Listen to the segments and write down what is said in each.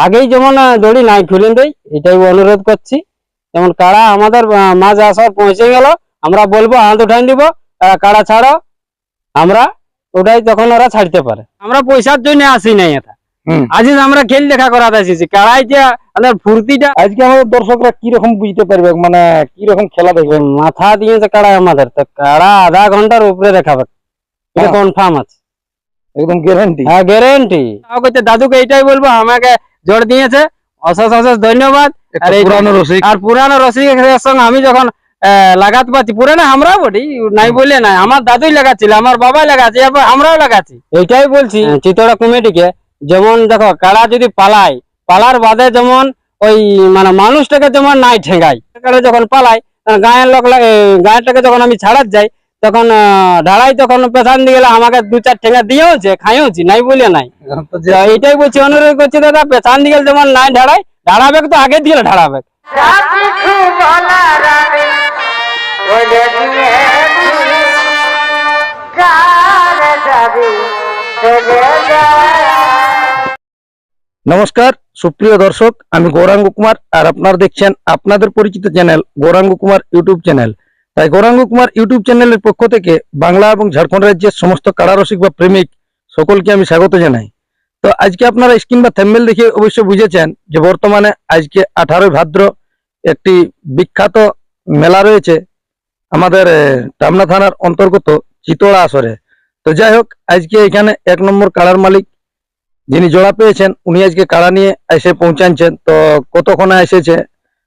আগেই যেমন দড়ি নাই খুলেন দেই এটাই অনুরোধ করছি। যেমন কারা আমাদের মাঝ আসার পৌঁছে গেল আমরা বলব হাত উঠাই দিব কারা ছাড়ো। আমরা ওটাই তখন ওরা ছাড়তে পারে। আমরা পয়সার জন্য আসি নাই এটা। হুম। আজ আমরা খেল দেখা করাতে এসেছি কাড়াই যে আমাদের ফুর্তিটা আজকে আমাদের দর্শকরা কি রকম বুঝতে পারবে মানে কি রকম খেলা দেখবে? মাথা দিয়ে যে কাড়া আমাদের তো কারা আধা ঘণ্টার উপরে দেখাবে। এটা হ্যাঁ। কনফার্ম আছে। একদম গ্যারান্টি হ্যাঁ গ্যারেন্টি দাদুকে এটাই বলব আমাকে জোর দিয়েছে। অশেষ অশেষ ধন্যবাদ। আর পুরানো রসিক। আর পুরানো রসিকের সঙ্গে আমি যখন লাগাতে পারছি পুরানো আমরাও বলি নাই বলে নাই। আমার দাদুই লাগাচ্ছিল আমার বাবাই লাগাচ্ছে এরপর আমরাও লাগাচ্ছি। এইটাই বলছি। চিতড়া কমিটিকে যেমন দেখো কাড়া যদি পালায় পালার বাদে যেমন ওই মানে মানুষটাকে যেমন নাই ঠেঙ্গাই যখন পালাই তখন গায়ের লোক গায়েরটাকে যখন আমি ছাড়াত যাই তখন আহ, ঢালাই তখন পেছান দিয়ে গেলে আমাকে দু চার ঠেঙ্গা দিয়েওছে খাইওছি নাই বলে নাই। এইটাই বলছি অনুরোধ করছি দাদা পেছান দিকে যেমন নাই ঢাড়াই ঢাড়াবে তো আগে দিয়ে ঢাড়াবে নমস্কার সুপ্রিয় দর্শক আমি গৌরাঙ্গ কুমার আর আপনারা দেখছেন আপনাদের পরিচিত channel Gouranga Kumar YouTube channel. তাই গৌরাঙ্গ কুমার ইউটিউব চ্যানেলের পক্ষ থেকে বাংলা এবং ঝাড়খণ্ড রাজ্যের সমস্ত কারারসিক বা প্রেমিক সকলকে আমি স্বাগত জানাই। তো আজকে আপনারা স্ক্রিন বা থ্যাম্বেল দেখে অবশ্যই বুঝেছেন যে বর্তমানে আজকে আঠারোই ভাদ্র একটি বিখ্যাত মেলা রয়েছে আমাদের টামনা থানার অন্তর্গত চিতোড়া আসরে। তো যাই হোক, আজকে এখানে এক নম্বর কাড়ার মালিক যিনি জোড়া পেয়েছেন, উনি আজকে কাড়া নিয়ে এসে পৌঁছাচ্ছেন তো কতক্ষণে এসেছে?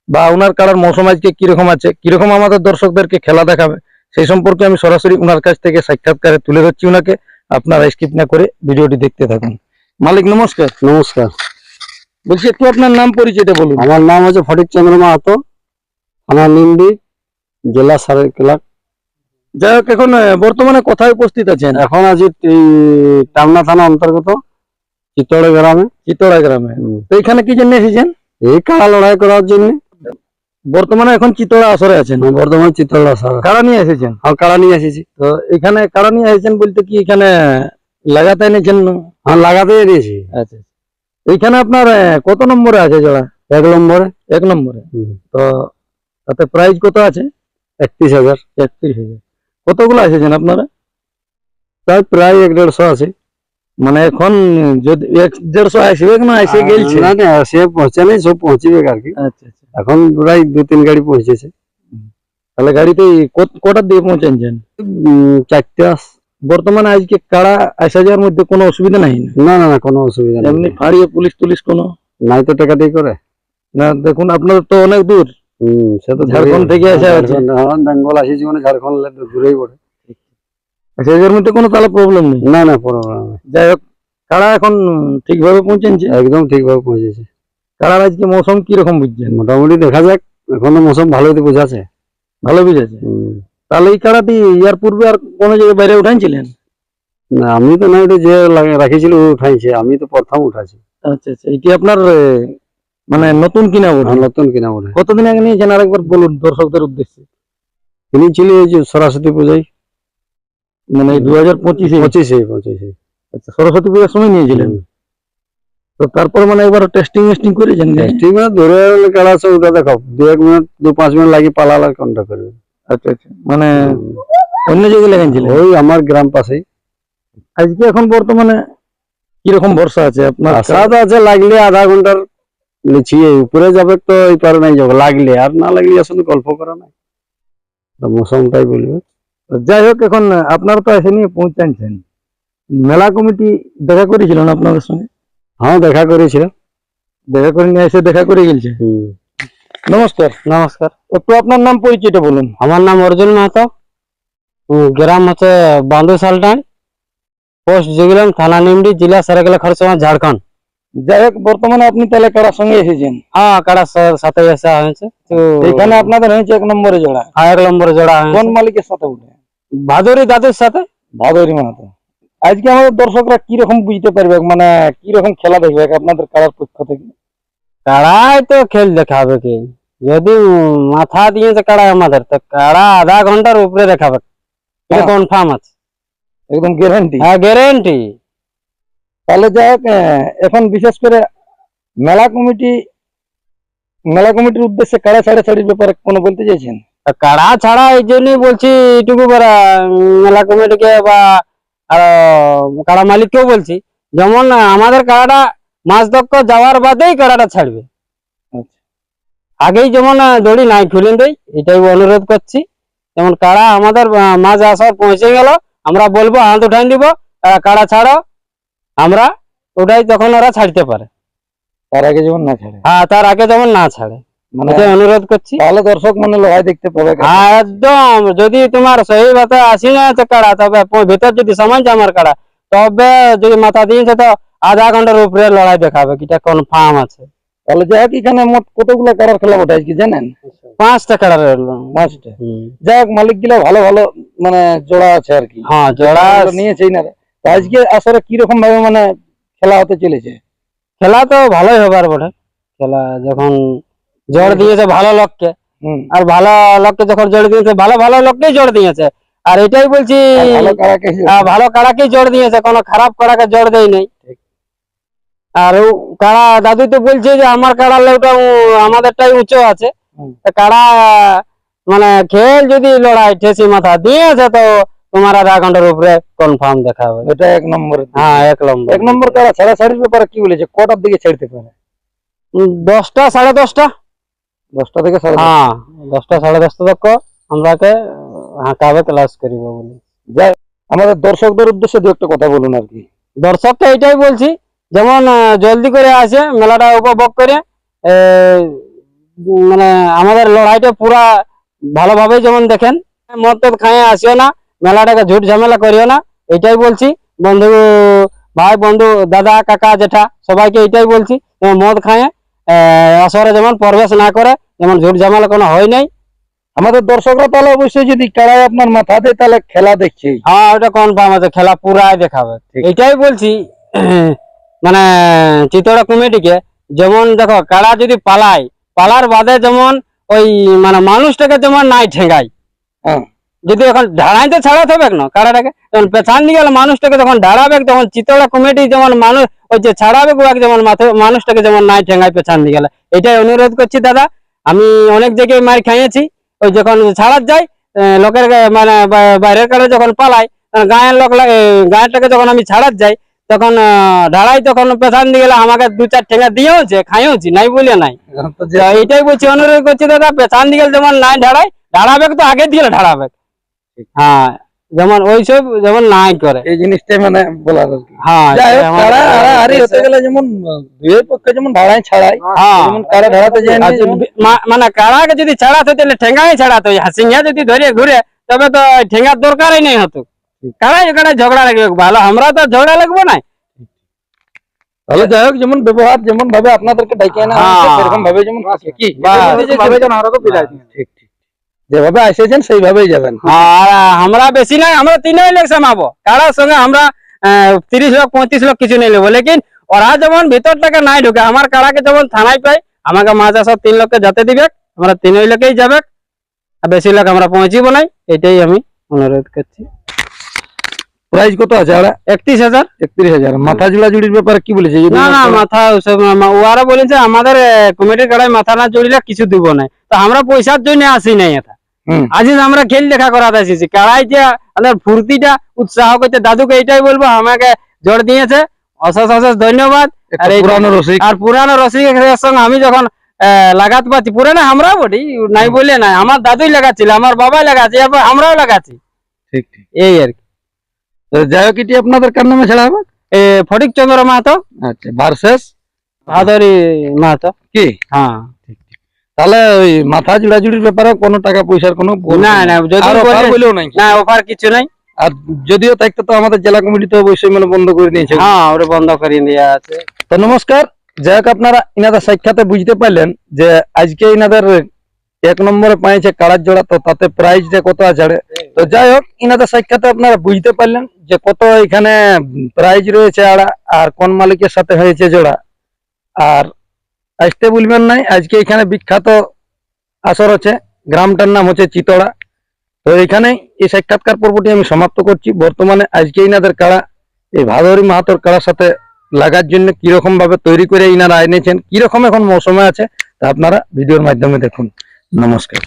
বা ওনার কাড়ার মৌসুম আজকে কীরকম আছে কীরকম আমাদের দর্শকদেরকে খেলা দেখাবে সেই সম্পর্কে আমি সরাসরি ওনার কাছ থেকে সাক্ষাৎকারে তুলে ধরছি ওনাকে আপনারা স্কিপ না করে ভিডিওটি দেখতে থাকুন। মালিক নমস্কার। নমস্কার। বলছি একটু আপনার নাম পরিচয়টা বলুন। আমার নাম হচ্ছে ফটিক চন্দ্র মাহাতো থানা নিন্দি জেলা সারের সারাইকেলা যাই হোক এখন বর্তমানে কোথায় উপস্থিত আছেন? এখন আছি এই টামনা থানা অন্তর্গত চিতড়ে গ্রামে। চিতোড়া গ্রামে। তো এখানে কি জন্য এসেছেন? এই কাড়া লড়াই করার জন্য। বর্তমানে এখন চিতোড়া আসরে আছেন। বর্ধমান চিতড়া সারা কারা নিয়ে এসেছেন? আর কাড়া নিয়ে এসেছি। তো এখানে কারা নিয়ে এসেছেন বলতে কি এখানে লাগাতে এনেছেন? আর লাগাতে দিয়েছি আচ্ছা এইখানে আপনার কত নম্বরে আছে জোড়া? এক নম্বরে। এক নম্বরে। তো তাতে প্রাইস কত আছে? একত্রিশ হাজার। একত্রিশ হাজার। কতগুলো এসেছেন আপনারা? প্রায় প্রায় এক দেড়শো আছে। মানে এখন যদি এক দেড়শো আসবে না এসে গেলছে। না না সে পৌঁছে নেই সব পৌঁছিবে আর কি আচ্ছা আচ্ছা। এখন প্রায় দু তিন গাড়ি পৌঁছেছে। তাহলে গাড়িতে কটার দিকে পৌঁছাচ্ছেন উম, চারটে আস- বর্তমানে আজকে কারা আসা যাওয়ার মধ্যে কোনো অসুবিধা নাই? না না না কোনো অসুবিধা এমনি ফাঁড়িয়ে পুলিশ টুলিশ কোনো? নাই তো টাকা দিয়ে করে। না দেখুন আপনাদের তো অনেক দূর। হম সে তো ঝাড়খণ্ড থেকে আসা আছে। বেঙ্গল আসিছি মানে ঝাড়খণ্ড লে দূরেই পড়ে। আচ্ছা এর মধ্যে কোনো তাহলে প্রবলেম নেই? না না প্রবলেম যাই হোক কাড়া এখন ঠিকভাবে পৌঁছেছে? একদম ঠিকভাবে পৌঁছেছে। কাড়ার আজকে মৌসুম কীরকম বুঝছেন? মোটামুটি দেখা যাক। এখনও মৌসুম ভালোই তো বোঝাছে। ভালো বুঝেছে। তাহলে এই কাড়াটি ইয়ার পূর্বে আর কোনো জায়গায় বাইরে উঠাইছিলেন? না আমি তো না ওটা যে রাখিছিল ও উঠাইছে। আমি তো প্রথম উঠাছি। আচ্ছা আচ্ছা। এটি আপনার মানে নতুন কিনা বোধ আর নতুন কিনা বলে কতদিন আগে নিয়েছেন? আরেকবার বলুন দর্শকদের উদ্দেশ্যে। কিনেছিল এই যে সরস্বতী পূজায়। মানে দু হাজার পঁচিশে? পঁচিশে পঁচিশে। আচ্ছা সরস্বতী পূজার সময় নিয়েছিলেন? তো তারপর মানে একবার টেস্টিং মেস্টিং করেছেন ঠিক মানে ধরে কেলা আছে ওটা দেখো দু এক মিনিট দু পাঁচ মিনিট লাগি পালালে কোনটা করবে? আচ্ছা আচ্ছা। মানে অন্য জায়গায় লাগাইছিলেন ওই আমার গ্রাম পাশেই। আজকে এখন বর্তমানে কীরকম ভরসা আছে আপনার? তো আছে লাগলে আধা ঘণ্টার লিছিয়ে উপরে যাবে তো এই পারে নাই যাবে লাগলে। আর না লাগলে আসলে গল্প করা নাই। মৌসুমটাই বলবে। যাই হোক এখন আপনারা তো এসে নিয়ে পৌঁছাচ্ছেন মেলা কমিটি দেখা করেছিলেন আপনাদের সঙ্গে? হ্যাঁ দেখা করেছিলাম। দেখা করে নিয়ে এসে দেখা করে গেছে নমস্কার। নমস্কার। একটু আপনার নাম পরিচয়টা বলুন। আমার নাম অর্জুন মাহাতো। গ্রাম হচ্ছে বান্দু সালটান। পোস্ট জুগিলাম থানা নিমডি জেলা সারাগেলা খরচমা ঝাড়খণ্ড। যাই হোক বর্তমানে আপনি তাহলে কারার সঙ্গে এসেছেন? হ্যাঁ স- সাথে আসা হয়েছে। তো এখানে আপনাদের হয়েছে এক নম্বরে জোড়া। হ্যাঁ, এক নম্বরে জোড়া কোন মালিকের সাথে উঠে? ভাদুরী দাদুর সাথে। ভাদরি মাহাতো। আজকে আমাদের দর্শকরা কি রকম বুঝতে পারবে মানে কি রকম খেলা দেখবে আপনাদের কারার পক্ষ থেকে? কাড়াই তো খেল দেখাবে কি? যদি মাথা দিয়েছে কারা আমাদের তো কারা আধা ঘণ্টার উপরে দেখাবে। এটা হ্যাঁ। কনফার্ম আছে। একদম গ্যারান্টি হ্যাঁ গ্যারেন্টি তাহলে যাই এখন বিশেষ করে মেলা কমিটি মেলা কমিটির উদ্দেশ্যে কারা ছাড়া ছাড়ির ব্যাপারে কোনো বলতে চাইছেন? কাড়া ছাড়া এই জন্যই বলছি এইটুকু করা মেলা কমিটিকে বা আরও কাড়া মালিককেও বলছি যেমন আমাদের কাড়াটা মাস দক্ষ যাওয়ার বাদেই কাড়াটা ছাড়বে। আচ্ছা। আগেই যেমন দড়ি নাই খুলেন দেই এটাই অনুরোধ করছি। যেমন কাড়া আমাদের মাছ আসার পৌঁছে গেল আমরা বলব হাত উঠাই দিব কাড়া ছাড়ো। আমরা ওটাই তখন ওরা ছাড়তে পারে। তার আগে যেমন না ছাড়ে। হ্যাঁ তার আগে যেমন না ছাড়ে। মানে অনুরোধ করছি। তাহলে দর্শক মানে লড়াই দেখতে পাবে। একদম যদি তোমার সহি ভাতে আসি না তো কাড়া তবে ভিতর যদি আমার কাড়া তবে যদি মাথা দিয়েছে তো আধা ঘণ্টার উপরে লড়াই দেখাবে কিটা কনফার্ম আছে। তাহলে যাই হোক এখানে মোট কতগুলো কাড়ার খেলা ওঠে আজকে জানেন? পাঁচটা পাঁচটা। যাই হোক মালিকগুলো ভালো ভালো মানে জোড়া আছে আর কি। হ্যাঁ জোড়া নিয়েছে না। আজকে আসলে কীরকম ভাবে মানে খেলা হতে চলেছে? খেলা তো ভালোই হবার বটে। খেলা যখন জোর দিয়েছে ভালো লোককে। আর ভালো লোককে যখন জোর দিয়েছে ভালো ভালো লোককেই জোর দিয়েছে। আর এটাই বলছি ভালো কাড়াকেই জোর দিয়েছে। কোনো খারাপ কাড়াকে জোর দেয় নাই। আর কাড়া দাদু তো বলছে যে আমার কাড়ার লেউটা আমাদেরটাই উঁচু আছে। কাড়া মানে খেল যদি লড়াই ঠেসি মাথা দিয়েছে তো তোমার আধা ঘণ্টার উপরে কনফার্ম দেখাবে। এটা এক নম্বর। হ্যাঁ এক নম্বর। এক নম্বর কাড়া ছাড়া ছাড়ির ব্যাপারে কি বলেছে? কটার দিকে ছাড়তে পারে? দশটা সাড়ে দশটা। দশটা থেকে। হ্যাঁ দশটা সাড়ে দশটা তক আমরাকে হাঁকাবে ক্লাস করিব বলে। যাই আমাদের দর্শকদের উদ্দেশ্যে দু একটা কথা বলুন আর কি। দর্শককে এটাই বলছি যেমন জলদি করে আসে মেলাটা উপভোগ করে মানে আমাদের লড়াইটা পুরা ভালোভাবে যেমন দেখেন মদ টদ খাইয়ে আসিও না মেলাটাকে ঝুট ঝামেলা করিও না এটাই বলছি। বন্ধু ভাই বন্ধু দাদা কাকা জেঠা সবাইকে এটাই বলছি মদ আহ, আসরে যেমন প্রবেশ না করে যেমন ঝুট ঝামেলা কোনো হয় নাই। আমাদের দর্শকরা তাহলে অবশ্যই যদি কাড়ায় আপনার মাথা দেয় তাহলে খেলা দেখছি। হ্যাঁ ওটা কনফার্ম আছে খেলা পুরাই দেখাবে। এটাই বলছি মানে চিতড়া কমিটিকে যেমন দেখো কাড়া যদি পালায় পালার বাদে যেমন ওই মানে মানুষটাকে যেমন নাই ঠেঙ্গাই হ্যাঁ। যদি এখন ঢাড়াইতে ছাড়াতে হবে না কাড়াটাকে যখন পেছান দিয়ে গেলে মানুষটাকে যখন ঢাড়াবে তখন চিতড়া কমিটি যেমন মানুষ ওই যে ছাড়াবে ওয়াকে যেমন মাথা- মানুষটাকে যেমন নাই ঠেঙ্গাই পেছান দিয়ে গেলে। এটাই অনুরোধ করছি দাদা আমি অনেক জায়গায় মার খাইয়েছি ওই যখন ছাড়াত যাই লোকের মানে বাইরের কারে যখন পালাই গায়ের লোক গায়েরটাকে যখন আমি ছাড়াত যাই তখন ঢাড়াই তখন পেছান দিয়ে গেলে আমাকে দু চার ঠেঙ্গা দিয়েওছে খাইওছি নাই বলে নাই। এইটাই বলছি অনুরোধ করছি দাদা পেছান দিয়ে গেলে যেমন নাই ঢাড়াই ঢাড়াবে তো আগে দিয়ে ঢাড়াবে হ্যাঁ। যেমন ওইসব যেমন নাই করে। এই জিনিসটাই মানে বলার আর কি। হ্যাঁ যাই হোক এটাই আমার- কাড়া হারাহারি হতে গেলে যেমন দুয়ের পক্ষে যেমন ঢাড়াই ছাড়াই হ্যাঁ। যেমন কাড়া ঢাড়াতে যায় না আচ্ছা, যেমন মা- মানে কাড়াকে যদি ছাড়াতো তাহলে ঠেঙ্গাই ছাড়াতো সিংহা যদি ধরে ঘুরে তবে তো ঠেঙ্গার দরকারই নেই হতো কাড়াই কাড়াই ঝগড়া লাগবে। ভালো আমরা তো ঝগড়া লাগবো না। তাহলে যাই হোক যেমন ব্যবহার যেমন ভাবে আপনাদেরকে ডাইকে আনা হয়েছে, হ্যাঁ। সেরকম ভাবে যেমন থাকে কি? বাস। ঠিক ঠিক। যেভাবে এসেছেন সেইভাবেই যাবেন। আর আমরা বেশি নাই আমরা তিনই লোক সামাবো। কারার সঙ্গে আমরা তিরিশ লোক পঁয়ত্রিশ লোক কিছু নেই নেব। লেকিন ওরা যেমন ভিতরটাকে নাই ঢুকে আমার কারাকে যেমন থানায় পাই আমাকে মাঝে সব তিন লোককে যেতে দিবে আমরা তিনই লোকেই যাবে। আর বেশি লোক আমরা পৌঁছিব নাই এটাই আমি অনুরোধ করছি। প্রাইস কত আছে ওরা? একত্রিশ হাজার। একত্রিশ হাজার। মাথা জোড়া জুড়ির ব্যাপারে কি বলেছে? যদি না না মাথা ওসব না, ওরা বলেছে আমাদের কমিটির কাড়ায় মাথা না জড়িলে কিছু দিব না তো আমরা পয়সার জন্য আসি নাই এটা। হুম। আজ আমরা খেল দেখা করাতে এসেছি কাড়াই আমাদের ফুর্তিটা উৎসাহ করতে দাদুকে এটাই বলব আমাকে জোর দিয়েছে। অশেষ অশেষ ধন্যবাদ। আর পুরানো রসিক। রসিকের সঙ্গে আমি যখন লাগাতে পারছি পুরানো আমরা বলি নাই বলে নাই আমার দাদুই লাগাচ্ছিল আমার বাবাই লাগাচ্ছে আমরাও লাগাচ্ছি। ঠিক ঠিক। এই আর কি। যাই হোক এটি আপনাদের কার নামে ছাড়া হবে? ফটিক চন্দ্র মাহাতো। আচ্ছা ভার্সেস। ভাদরি মাহাতো। কি? হ্যাঁ। তাহলে ওই মাথা জোড়া জুড়ির ব্যাপারে কোনো টাকা পয়সার কোনো না না যদি অফার বলেও নাই। না অফার কিছু নাই। আর যদিও থাকতো তো আমাদের জেলা কমিটি তো অবশ্যই মানে বন্ধ করে দিয়েছে। হ্যাঁ ওটা বন্ধ করে দেওয়া আছে। তো নমস্কার যাই হোক আপনারা ইনাদের সাক্ষাতে বুঝতে পারলেন যে আজকে ইনাদের এক নম্বরে পাইছে কাড়ার জোড়া তো তাতে প্রাইজ যে কত আছে তো যাই হোক ইনাদের সাক্ষাতে আপনারা বুঝতে পারলেন যে কত এখানে প্রাইজ রয়েছে আড়া আর কোন মালিকের সাথে হয়েছে জোড়া। আর আসতে বলবেন নাই। আজকে এখানে বিখ্যাত আসর আছে গ্রামটার নাম হচ্ছে চিতড়া। তো এখানে এই সাক্ষাৎকার পর্বটি আমি সমাপ্ত করছি। বর্তমানে আজকে ইনাদের কাড়া, এই ভাদরী মাহাতর কাড়ার সাথে লাগার জন্য কীরকম ভাবে তৈরি করে ইনারা এনেছেন, কীরকম এখন মৌসুমে আছে, তা আপনারা ভিডিওর মাধ্যমে দেখুন। নমস্কার।